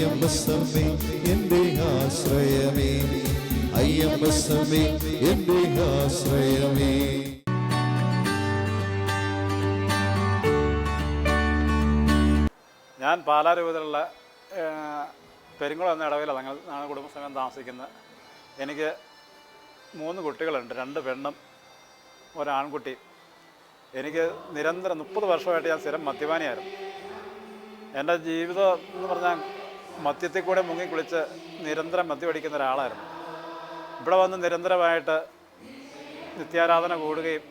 അയ്യമ്പസമ്മേ എന്റെ ആശ്രയമേ. അയ്യമ്പസമ്മേ എന്റെ ആശ്രയമേ. ഞാൻ പാലാ രൂപത്തിലുള്ള പെരുങ്കുളം എന്ന ഇടവിലാണ് ഞങ്ങൾ ഞങ്ങൾ കുടുംബസമയം താമസിക്കുന്നത്. എനിക്ക് മൂന്ന് കുട്ടികളുണ്ട് രണ്ട് പെണ്ണും ഒരാൺകുട്ടി. എനിക്ക് നിരന്തരം മുപ്പത് വർഷമായിട്ട് ഞാൻ സ്ഥിരം മദ്യപാനിയായിരുന്നു. എന്റെ ജീവിതം എന്ന് പറഞ്ഞാൽ മദ്യത്തിൽ കൂടെ മുങ്ങി കുളിച്ച് നിരന്തരം മദ്യമടിക്കുന്ന ഒരാളായിരുന്നു. ഇവിടെ വന്ന് നിരന്തരമായിട്ട് നിത്യാരാധന കൂടുകയും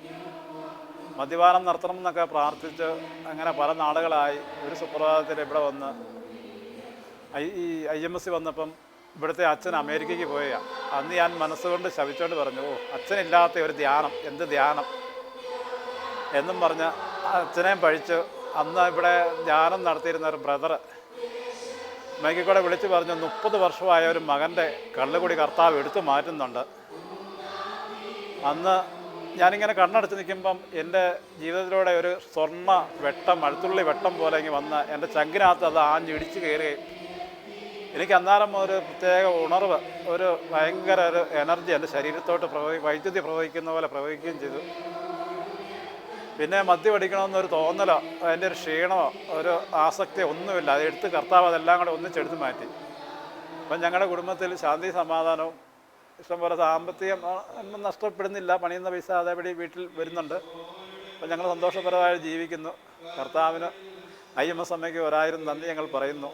മദ്യപാനം നടത്തണം എന്നൊക്കെ പ്രാർത്ഥിച്ച് അങ്ങനെ പല നാളുകളായി ഒരു സുപ്രഭാതത്തിൽ ഇവിടെ വന്ന് ഐ ഈ ഐ എം എസ് സി വന്നപ്പം ഇവിടുത്തെ അച്ഛൻ അമേരിക്കയ്ക്ക് പോയ അന്ന് ഞാൻ മനസ്സുകൊണ്ട് ശവിച്ചുകൊണ്ട് പറഞ്ഞു ഓ അച്ഛനില്ലാത്ത ഒരു ധ്യാനം എന്ത് ധ്യാനം? എന്നും പറഞ്ഞ് അച്ഛനെയും പഴിച്ച് അന്ന് ഇവിടെ ധ്യാനം നടത്തിയിരുന്ന ഒരു ബ്രദർ മൈക്കിൽ കൂടെ വിളിച്ച് പറഞ്ഞു മുപ്പത് വർഷമായ ഒരു മകന്റെ കള്ളുകൂടി കർത്താവ് എടുത്തു മാറ്റുന്നുണ്ട്. അന്ന് ഞാനിങ്ങനെ കണ്ണടച്ച് നിൽക്കുമ്പം എന്റെ ജീവിതത്തിലൂടെ ഒരു സ്വർണ വെട്ടം അഴുത്തുള്ളി വെട്ടം പോലെ ഇങ്ങനെ വന്ന് എന്റെ ചങ്കിനകത്ത് അത് ആഞ്ഞിടിച്ച് കയറുകയും എനിക്ക് അന്നേരം ഒരു പ്രത്യേക ഉണർവ് ഒരു ഭയങ്കര ഒരു എനർജി എന്റെ ശരീരത്തോട്ട് പ്രവഹി വൈദ്യുതി പ്രവഹിക്കുന്ന പോലെ പ്രവഹിക്കുകയും ചെയ്തു. പിന്നെ മദ്യം അടിക്കണമെന്നൊരു തോന്നലോ? അതിന്റെ ഒരു ക്ഷീണമോ? ഒരു ആസക്തിയോ ഒന്നുമില്ല. അത് എടുത്ത് കർത്താവ് അതെല്ലാം കൂടെ ഒന്നിച്ചെടുത്ത് മാറ്റി. അപ്പം ഞങ്ങളുടെ കുടുംബത്തിൽ ശാന്തി സമാധാനവും ഇഷ്ടംപോലെ സാമ്പത്തികം നഷ്ടപ്പെടുന്നില്ല. പണിയുന്ന പൈസ അതേപടി വീട്ടിൽ വരുന്നുണ്ട്. അപ്പം ഞങ്ങൾ സന്തോഷപരമായി ജീവിക്കുന്നു. കർത്താവിന് ഐ എം എസ് അമ്മയ്ക്ക് ഒരായിരം നന്ദി ഞങ്ങൾ പറയുന്നു.